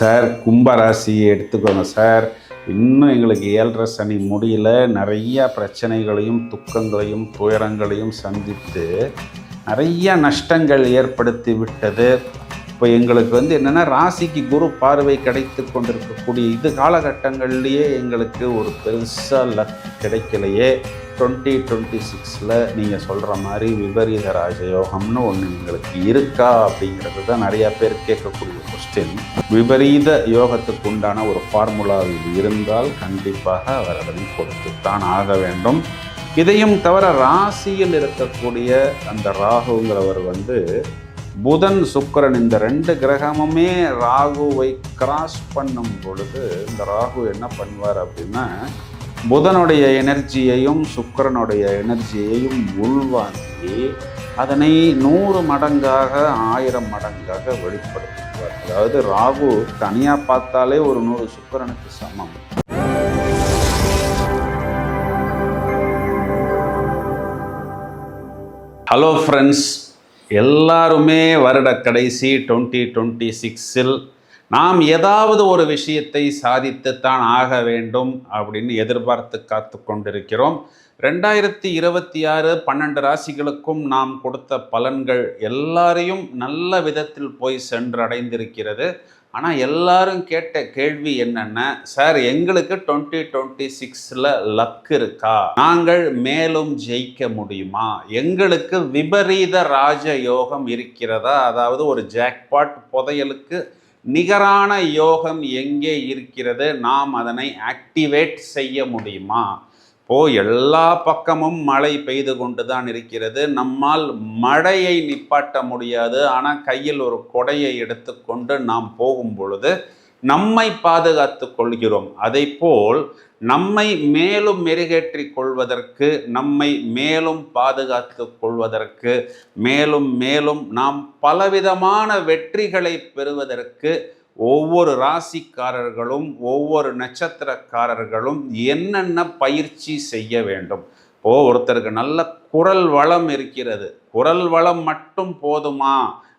Sir கும்பராசி எடுத்துக்கோங்க sir. இன்னும் எங்களுக்கு ஏழரை சனி முடியல. நிறையா பிரச்சனைகளையும் துக்கங்களையும் துயரங்களையும் சந்தித்து நிறைய நஷ்டங்கள் ஏற்படுத்தி விட்டது. இப்போ எங்களுக்கு வந்து என்னென்னா ராசிக்கு குரு பார்வை கிடைத்து கொண்டிருக்கக்கூடிய இது காலகட்டங்கள்லேயே எங்களுக்கு ஒரு பெருசாக லக் கிடைக்கலையே. டுவெண்ட்டி டுவெண்ட்டி சிக்ஸில் நீங்கள் சொல்கிற மாதிரி விபரீத ராஜயோகம்னு ஒன்று எங்களுக்கு இருக்கா அப்படிங்கிறது தான் நிறையா பேர் கேட்கக்கூடிய கொஸ்டின் விபரீத யோகத்துக்கு உண்டான ஒரு ஃபார்முலா இருந்தால் கண்டிப்பாக அவர் அதனை கொடுத்துத்தான் ஆக வேண்டும். இதையும் தவிர ராசியில் இருக்கக்கூடிய அந்த ராகுங்கிறவர் வந்து புதன் சுக்கரன் இந்த ரெண்டு கிரகமுமே ராகுவை கிராஸ் பண்ணும் பொழுது இந்த ராகு என்ன பண்ணுவார் அப்படின்னா புதனுடைய எனர்ஜியையும் சுக்கரனுடைய எனர்ஜியையும் உள்வாங்கி அதனை நூறு மடங்காக ஆயிரம் மடங்காக வெளிப்படுத்துவார். அதாவது ராகு தனியாக பார்த்தாலே ஒரு நூறு சுக்கரனுக்கு சமம். ஹலோ ஃப்ரெண்ட்ஸ் எல்லாருமே வருட கடைசி டுவெண்ட்டி டுவெண்ட்டி சிக்ஸில் நாம் ஏதாவது ஒரு விஷயத்தை சாதித்துத்தான் ஆக வேண்டும் அப்படின்னு எதிர்பார்த்து காத்து கொண்டிருக்கிறோம். ரெண்டாயிரத்தி இருபத்தி ஆறு பன்னெண்டு ராசிகளுக்கும் நாம் கொடுத்த பலன்கள் எல்லாரையும் நல்ல விதத்தில் போய் சென்றடைந்திருக்கிறது. ஆனால் எல்லாரும் கேட்ட கேள்வி என்னென்ன சார் எங்களுக்கு டுவெண்ட்டி டுவெண்ட்டி சிக்ஸில் லக் இருக்கா? நாங்கள் மேலும் ஜெயிக்க முடியுமா? எங்களுக்கு விபரீத ராஜ யோகம் இருக்கிறதா? அதாவது ஒரு ஜாக்பாட் புதையலுக்கு நிகரான யோகம் எங்கே இருக்கிறது? நாம் அதனை ஆக்டிவேட் செய்ய முடியுமா? இப்போது எல்லா பக்கமும் மழை பெய்து கொண்டு தான் இருக்கிறது. நம்மால் மழையை நிப்பாட்ட முடியாது. ஆனால் கையில் ஒரு கொடையை எடுத்துக்கொண்டு நாம் போகும் பொழுது நம்மை பாதுகாத்து கொள்கிறோம். அதை போல் நம்மை மேலும் மெருகேற்றி கொள்வதற்கு நம்மை மேலும் பாதுகாத்து கொள்வதற்கு மேலும் மேலும் நாம் பலவிதமான வெற்றிகளை பெறுவதற்கு ஒவ்வொரு ராசிக்காரர்களும் ஒவ்வொரு நட்சத்திரக்காரர்களும் என்னென்ன பயிற்சி செய்ய வேண்டும்? இப்போது ஒருத்தருக்கு நல்ல குரல் வளம் இருக்கிறது. குரல் வளம் மட்டும் போதுமா?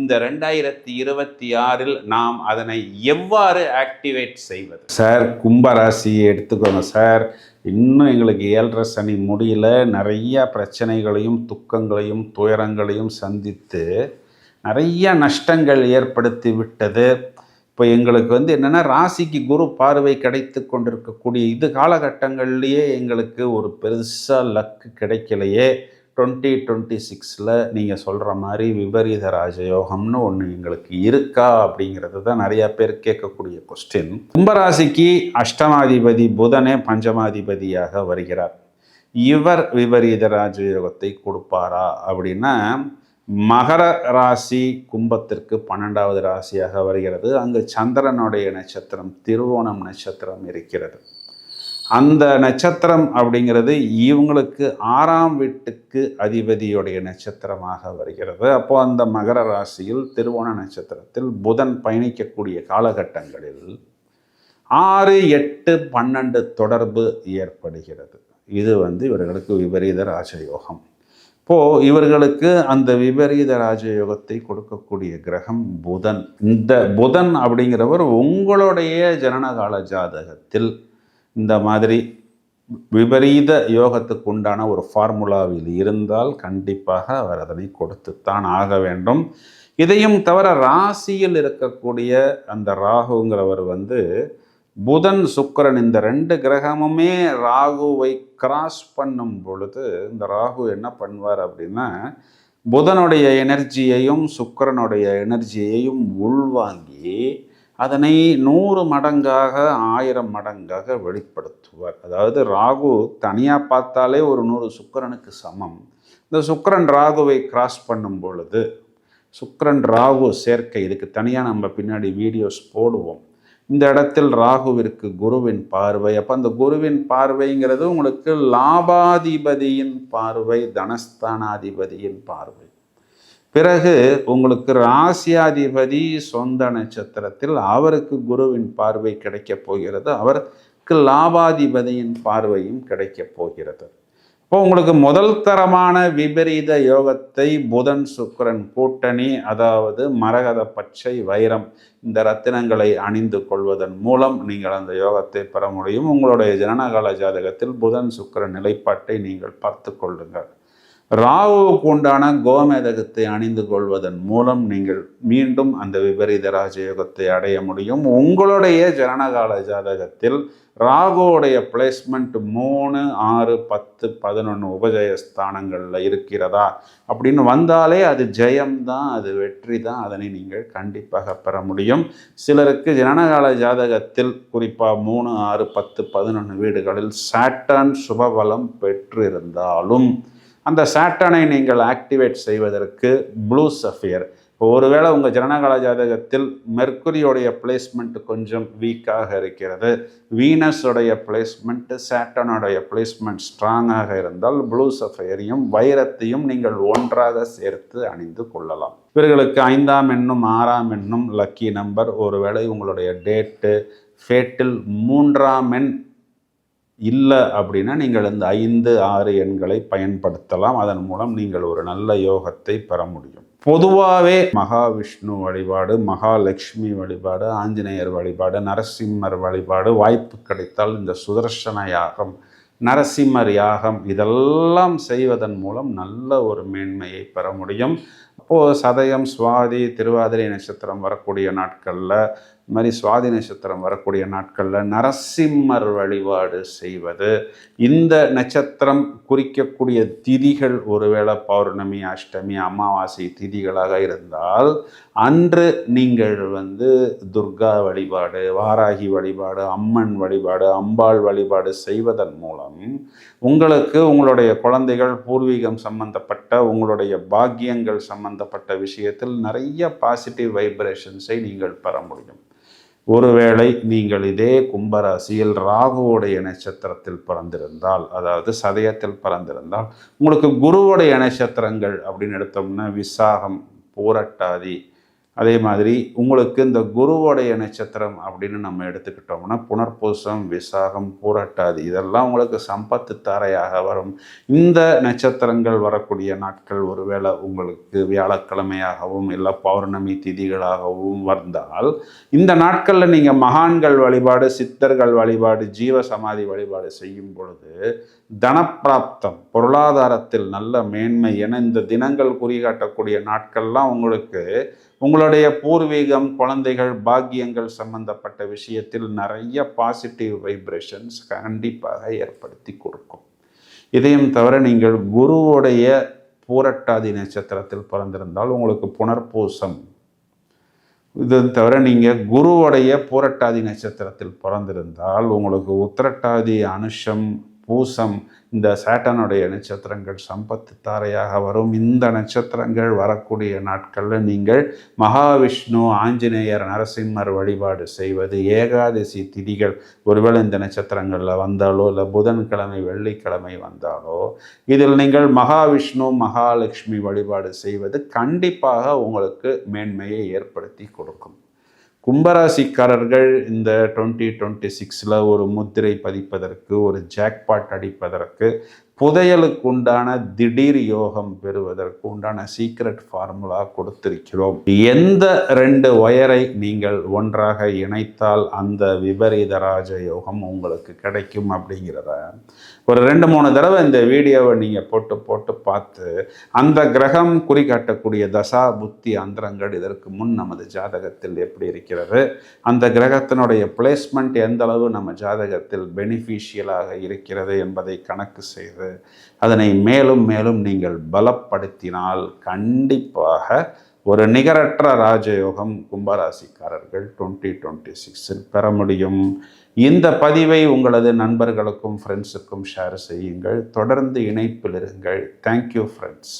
இந்த ரெண்டாயிரத்தி இருபத்தி ஆறில் நாம் அதனை எவ்வாறு ஆக்டிவேட் செய்வது? சார் கும்பராசியை எடுத்துக்கோங்க சார். இன்னும் எங்களுக்கு ஏழரை சனி முடியல. நிறைய பிரச்சனைகளையும் துக்கங்களையும் துயரங்களையும் சந்தித்து நிறைய நஷ்டங்கள் ஏற்படுத்தி விட்டது. இப்போ எங்களுக்கு வந்து என்னென்னா ராசிக்கு குரு பார்வை கிடைத்து கொண்டிருக்கக்கூடிய இது காலகட்டங்கள்லேயே எங்களுக்கு ஒரு பெருசாக லக்கு கிடைக்கலையே. டுவெண்ட்டி டுவெண்ட்டி சிக்ஸில் நீங்கள் சொல்கிற மாதிரி விபரீத ராஜயோகம்னு ஒன்று எங்களுக்கு இருக்கா அப்படிங்கிறது தான் நிறையா பேர் கேட்கக்கூடிய கொஸ்டின் கும்பராசிக்கு அஷ்டமாதிபதி புதனே பஞ்சமாதிபதியாக வருகிறார். இவர் விபரீத ராஜயோகத்தை கொடுப்பாரா அப்படின்னா மகர ராசி கும்பத்திற்கு பன்னெண்டாவது ராசியாக வருகிறது. அங்கு சந்திரனுடைய நட்சத்திரம் திருவோணம் நட்சத்திரம் இருக்கிறது. அந்த நட்சத்திரம் அப்படிங்கிறது இவங்களுக்கு ஆறாம் வீட்டுக்கு அதிபதியுடைய நட்சத்திரமாக வருகிறது. அப்போ அந்த மகர ராசியில் திருவோண நட்சத்திரத்தில் புதன் பயணிக்கக்கூடிய காலகட்டங்களில் ஆறு எட்டு பன்னெண்டு தொடர்பு ஏற்படுகிறது. இது வந்து இவர்களுக்கு விபரீத ராஜயோகம். இப்போது இவர்களுக்கு அந்த விபரீத ராஜயோகத்தை கொடுக்கக்கூடிய கிரகம் புதன். இந்த புதன் அப்படிங்கிறவர் உங்களுடைய ஜனனகால ஜாதகத்தில் இந்த மாதிரி விபரீத யோகத்துக்கு உண்டான ஒரு ஃபார்முலாவில் இருந்தால் கண்டிப்பாக அவர் அதனை கொடுத்துத்தான் ஆக வேண்டும். இதையும் தவிர ராசியில் இருக்கக்கூடிய அந்த ராகுங்கிறவர் வந்து புதன் சுக்கரன் இந்த ரெண்டு கிரகமுமே ராகுவை கிராஸ் பண்ணும் பொழுது இந்த ராகு என்ன பண்ணுவார் அப்படின்னா புதனுடைய எனர்ஜியையும் சுக்கரனுடைய எனர்ஜியையும் உள்வாங்கி அதனை நூறு மடங்காக ஆயிரம் மடங்காக வெளிப்படுத்துவார். அதாவது ராகு தனியாக பார்த்தாலே ஒரு நூறு சுக்கரனுக்கு சமம். இந்த சுக்கரன் ராகுவை கிராஸ் பண்ணும் பொழுது சுக்கரன் ராகு சேர்க்கை இதுக்கு தனியாக நம்ம பின்னாடி வீடியோஸ் போடுவோம். இந்த இடத்தில் ராகுவிற்கு குருவின் பார்வை. அப்போ அந்த குருவின் பார்வைங்கிறது உங்களுக்கு லாபாதிபதியின் பார்வை தனஸ்தானாதிபதியின் பார்வை. பிறகு உங்களுக்கு ராசியாதிபதி சொந்த நட்சத்திரத்தில் அவருக்கு குருவின் பார்வை கிடைக்கப் போகிறது. அவருக்கு லாபாதிபதியின் பார்வையும் கிடைக்கப் போகிறது. இப்போ உங்களுக்கு முதல் தரமான விபரீத யோகத்தை புதன் சுக்கரன் கூட்டணி அதாவது மரகத பச்சை வைரம் இந்த ரத்தினங்களை அணிந்து கொள்வதன் மூலம் நீங்கள் அந்த யோகத்தை பெற முடியும். உங்களுடைய ஜனனகால ஜாதகத்தில் புதன் சுக்கரன் நிலைப்பாட்டை நீங்கள் பார்த்து கொள்ளுங்கள். ராகுவுக்கு உண்டான கோமேதகத்தை அணிந்து கொள்வதன் மூலம் நீங்கள் மீண்டும் அந்த விபரீத ராஜயோகத்தை அடைய முடியும். உங்களுடைய ஜனனகால ஜாதகத்தில் ராகுவோடைய பிளேஸ்மெண்ட் மூணு ஆறு பத்து பதினொன்று உபஜய ஸ்தானங்களில் இருக்கிறதா? அப்படின்னு வந்தாலே அது ஜெயம்தான் அது வெற்றி தான் அதனை நீங்கள் கண்டிப்பாக பெற முடியும். சிலருக்கு ஜனனகால ஜாதகத்தில் குறிப்பாக மூணு ஆறு பத்து பதினொன்று வீடுகளில் சாட்டன் சுபபலம் பெற்றிருந்தாலும் அந்த சாட்டனை நீங்கள் ஆக்டிவேட் செய்வதற்கு ப்ளூ சஃபியர் இப்போ ஒருவேளை உங்கள் ஜனனகால ஜாதகத்தில் மெர்க்குரியோடைய பிளேஸ்மெண்ட் கொஞ்சம் வீக்காக இருக்கிறது. வீனஸுடைய பிளேஸ்மெண்ட்டு சாட்டனுடைய பிளேஸ்மெண்ட் ஸ்ட்ராங்காக இருந்தால் ப்ளூ சஃபையரையும் வைரத்தையும் நீங்கள் ஒன்றாக சேர்த்து அணிந்து கொள்ளலாம். இவர்களுக்கு ஐந்தாம் எண்ணும் ஆறாம் எண்ணும் லக்கி நம்பர் ஒருவேளை உங்களுடைய டேட்டு ஃபேட்டில் மூன்றாம் எண் இல்லை அப்படின்னா நீங்கள் இந்த ஐந்து ஆறு எண்களை பயன்படுத்தலாம். அதன் மூலம் நீங்கள் ஒரு நல்ல யோகத்தை பெற முடியும். பொதுவாகவே மகாவிஷ்ணு வழிபாடு மகாலட்சுமி வழிபாடு ஆஞ்சநேயர் வழிபாடு நரசிம்மர் வழிபாடு வாய்ப்பு கிடைத்தால் இந்த சுதர்சன யாகம் நரசிம்மர் யாகம் இதெல்லாம் செய்வதன் மூலம் நல்ல ஒரு மேன்மையை பெற முடியும். அப்போது சதயம் சுவாதி திருவாதிரை நட்சத்திரம் வரக்கூடிய நாட்களில் இது மாதிரி சுவாதி நட்சத்திரம் வரக்கூடிய நாட்களில் நரசிம்மர் வழிபாடு செய்வது. இந்த நட்சத்திரம் குறிக்கக்கூடிய திதிகள் ஒருவேளை பௌர்ணமி அஷ்டமி அமாவாசை திதிகளாக இருந்தால் அன்று நீங்கள் வந்து துர்கா வழிபாடு வாராகி வழிபாடு அம்மன் வழிபாடு அம்பாள் வழிபாடு செய்வதன் மூலம் உங்களுக்கு உங்களுடைய குழந்தைகள் பூர்வீகம் சம்பந்தப்பட்ட உங்களுடைய பாக்கியங்கள் சம்பந்தப்பட்ட விஷயத்தில் நிறைய பாசிட்டிவ் வைப்ரேஷன்ஸை நீங்கள் பெற முடியும். ஒருவேளை நீங்கள் இதே கும்பராசியில் ராகுவோடைய நட்சத்திரத்தில் பிறந்திருந்தால் அதாவது சதயத்தில் பிறந்திருந்தால் உங்களுக்கு குருவுடைய நட்சத்திரங்கள் அப்படின்னு எடுத்தோம்னா விசாகம் பூரட்டாதி அதே மாதிரி உங்களுக்கு இந்த குருவோடைய நட்சத்திரம் அப்படின்னு நம்ம எடுத்துக்கிட்டோம்னா புனர்பூசம் விசாகம் பூரட்டாது இதெல்லாம் உங்களுக்கு சம்பத்து தாரையாக வரும். இந்த நட்சத்திரங்கள் வரக்கூடிய நாட்கள் ஒருவேளை உங்களுக்கு வியாழக்கிழமையாகவும் இல்லை பௌர்ணமி திதிகளாகவும் வந்தால் இந்த நாட்களில் நீங்கள் மகான்கள் வழிபாடு சித்தர்கள் வழிபாடு ஜீவ சமாதி வழிபாடு செய்யும் பொழுது தனப்பிராப்தம் பொருளாதாரத்தில் நல்ல மேன்மை என இந்த தினங்கள் குறிகாட்டக்கூடிய நாட்கள்லாம் உங்களுக்கு உங்களுடைய பூர்வீகம் குழந்தைகள் பாக்கியங்கள் சம்பந்தப்பட்ட விஷயத்தில் நிறைய பாசிட்டிவ் வைப்ரேஷன்ஸ் கண்டிப்பாக ஏற்படுத்தி கொடுக்கும். இதையும் தவிர நீங்கள் குருவுடைய பூரட்டாதி நட்சத்திரத்தில் பிறந்திருந்தால் உங்களுக்கு புனர்பூசம். இது தவிர நீங்கள் குருவுடைய பூரட்டாதி நட்சத்திரத்தில் பிறந்திருந்தால் உங்களுக்கு உத்திரட்டாதி அனுஷம் பூசம் இந்த சேட்டனுடைய நட்சத்திரங்கள் சம்பத்து தாரையாக வரும். இந்த நட்சத்திரங்கள் வரக்கூடிய நாட்களில் நீங்கள் மகாவிஷ்ணு ஆஞ்சநேயர் நரசிம்மர் வழிபாடு செய்வது ஏகாதசி திதிகள். ஒருவேளை இந்த நட்சத்திரங்களில் வந்தாலோ இல்லை புதன்கிழமை வெள்ளிக்கிழமை வந்தாலோ இதில் நீங்கள் மகாவிஷ்ணு மகாலட்சுமி வழிபாடு செய்வது கண்டிப்பாக உங்களுக்கு மேன்மையை ஏற்படுத்தி கொடுக்கும். கும்பராசிக்காரர்கள் இந்த டுவெண்ட்டி டுவெண்ட்டி சிக்ஸில் ஒரு முத்திரை பதிப்பதற்கு ஒரு ஜாக்பாட் அடிப்பதற்கு புதையலுக்கு உண்டான திடீர் யோகம் பெறுவதற்கு உண்டான சீக்ரெட் ஃபார்முலா கொடுத்திருக்கிறோம். எந்த ரெண்டு ஒயரை நீங்கள் ஒன்றாக இணைத்தால் அந்த விபரீத ராஜ யோகம் உங்களுக்கு கிடைக்கும் அப்படிங்கிறத ஒரு ரெண்டு மூணு தடவை இந்த வீடியோவை நீங்கள் போட்டு போட்டு பார்த்து அந்த கிரகம் குறிகாட்டக்கூடிய தசா புத்தி அந்தரங்கள் இதற்கு முன் நமது ஜாதகத்தில் எப்படி இருக்கிறது? அந்த கிரகத்தினுடைய பிளேஸ்மெண்ட் எந்த அளவு நம்ம ஜாதகத்தில் பெனிஃபிஷியலாக இருக்கிறது என்பதை கணக்கு செய்து அதனை மேலும் மேலும் நீங்கள் பலப்படுத்தினால் கண்டிப்பாக ஒரு நிகரற்ற ராஜயோகம் கும்பராசிக்காரர்கள் டுவெண்ட்டி டுவெண்ட்டி சிக்ஸில் பெற முடியும். இந்த பதிவை உங்களது நண்பர்களுக்கும் ஃப்ரெண்ட்ஸுக்கும் ஷேர் செய்யுங்கள். தொடர்ந்து இணைப்பில் இருங்கள். Thank you friends